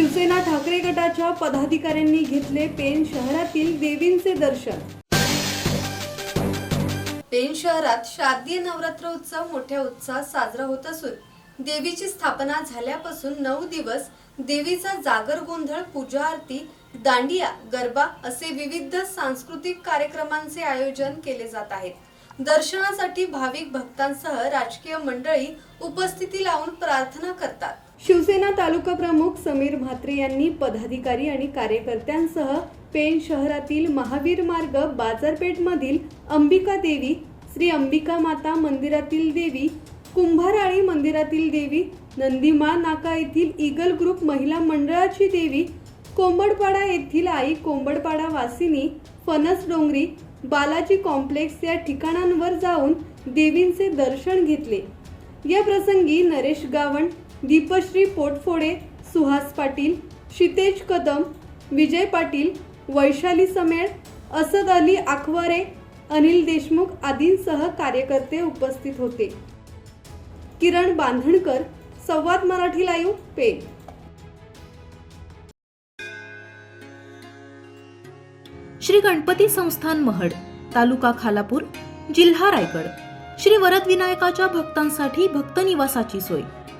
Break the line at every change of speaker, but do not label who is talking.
शिवसेना ठाकरे गटाच्या पदाधिकाऱ्यांनी घेतले पेन शहरातील देवींचे दर्शन.
पेन शहरात शारदीय नवरात्र उत्सव मोठ्या उत्साहात साजरा होत असून देवीची स्थापना झाल्यापासून नऊ दिवस देवीचा जागर गोंधळ पूजा आरती दांडिया गरबा असे विविध सांस्कृतिक कार्यक्रमांचे आयोजन केले जात आहेत. दर्शनासाठी भाविक भक्तांसह राजकीय मंडळी उपस्थिती लावून प्रार्थना करतात.
शिवसेना तालुका प्रमुख समीर म्हात्रे यांनी पदाधिकारी आणि कार्यकर्त्यांसह पेण शहरातील महावीर मार्ग बाजारपेठमधील अंबिका देवी श्री अंबिका माता मंदिरातील देवी कुंभाराळी मंदिरातील देवी नंदीमाळ नाका येथील ईगल ग्रुप महिला मंडळाची देवी कोंबडपाडा येथील आई कोंबडपाडा वासिनी फणस डोंगरी बालाजी कॉम्प्लेक्स या ठिकाणांवर जाऊन देवींचे दर्शन घेतले. या प्रसंगी नरेश गावण दीपश्री पोटफोडे सुहास पाटील क्षितेज कदम विजय पाटील वैशाली समेळ असद अली आखवरे अनिल देशमुख आदींसह कार्यकर्ते उपस्थित होते. किरण बांधणकर संवाद मराठी लाईव्ह पे
श्री गणपती संस्थान महड तालुका खालापूर जिल्हा रायगड. श्री वरद विनायकाच्या भक्तांसाठी भक्त निवासाची सोय.